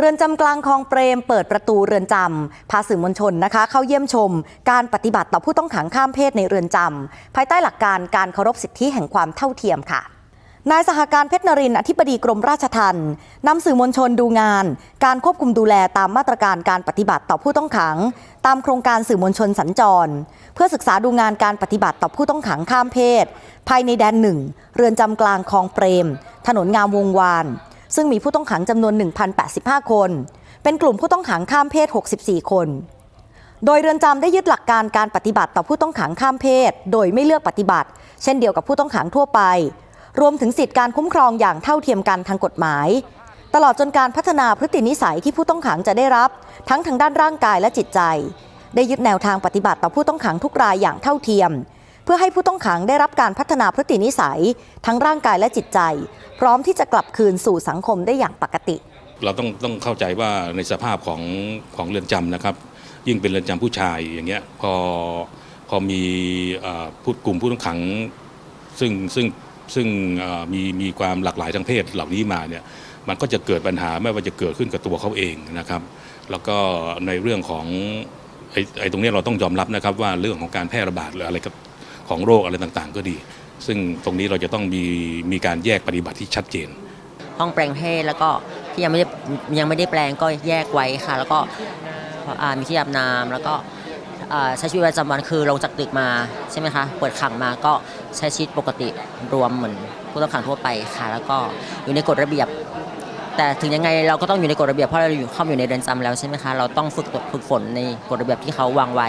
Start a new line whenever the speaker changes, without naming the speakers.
เรือนจำกลางคลองเปรมเปิดประตูเรือนจำพาสื่อมวลชนนะคะ เข้าเยี่ยมชม การปฏิบัติต่อผู้ต้องขังข้ามเพศในเรือนจำภายใต้หลักการการเคารพสิทธิแห่งความเท่าเทียมค่ะนายสหการเพชรนรินทร์อธิบดีกรมราชทัณฑ์นำสื่อมวลชนดูงาน การควบคุมดูแลตามมาตรการการปฏิบัติต่อผู้ต้องขัง ตามโครงการสื่อมวลชนสัญจร เพื่อศึกษาดูงานการปฏิบัติต่อผู้ต้องขังข้ามเพศ ภายในแดนหนึ่งเรือนจำกลางคลองเปรม ถนนงามวงวาน ซึ่งมีผู้ต้องขังจำนวน 1,085 คน เป็นกลุ่มผู้ต้องขังข้ามเพศ 64 คน โดยเรือนจำได้ยึดหลักการการปฏิบัติต่อผู้ต้องขังข้ามเพศ โดยไม่เลือกปฏิบัติ เช่นเดียวกับผู้ต้องขังทั่วไป รวมถึงสิทธิการคุ้มครองอย่างเท่าเทียมกันทางกฎหมาย ตลอดจนการพัฒนาพฤตินิสัยที่ผู้ต้องขังจะได้รับ ทั้งทางด้านร่างกายและจิตใจ ได้ยึดแนวทางปฏิบัติต่อผู้ต้องขังทุกรายอย่างเท่าเทียม พื่อให้ผู้ต้องขังได้รับการพัฒนาพฤตินิสัย ทั้งร่างกายและจิตใจ พร้อมที่จะกลับคืนสู่สังคมได้อย่างปกติ
เราต้องต้องเข้าใจว่าในสภาพของของเรือนจำนะครับ ยิ่งเป็นเรือนจำผู้ชายอย่างเงี้ยพอพอมีผู้กลุ่มผู้ต้องขังซึ่งซึ่งซึ่งมีมีความหลากหลายทางเพศเหล่านี้มาเนี่ยมันก็จะเกิดปัญหาไม่ว่าจะเกิดขึ้นกับตัวเขาเองนะครับ แล้วก็ในเรื่องของไอ้ไอตรงนี้เราต้องยอมรับนะครับว่าเรื่องของการแพร่ระบาดหรืออะไรกับ ของโรคอะไรต่างๆ ก็ดี ซึ่งตรงนี้เราจะต้องมีมีการแยกปฏิบัติที่ชัดเจน
ห้องแปลงเพศแล้วก็ที่ยังไม่ได้ยังไม่ได้แปลงก็แยกไว้ค่ะ แล้วก็มีที่อาบน้ำแล้วก็ใช้ชีวิตประจำวันคือลงจากตึกมาใช่ไหมคะเปิดขังมาก็ใช้ชีวิตปกติรวมเหมือนผู้ต้องขังทั่วไปค่ะ แล้วก็อยู่ในกฎระเบียบ แต่ถึงยังไงเราก็ต้องอยู่ในกฎระเบียบเพราะเราอยู่เข้ามาอยู่ในเรือนจำแล้วใช่ไหมคะเราต้องฝึกฝึกฝนในกฎระเบียบที่เขาวางไว้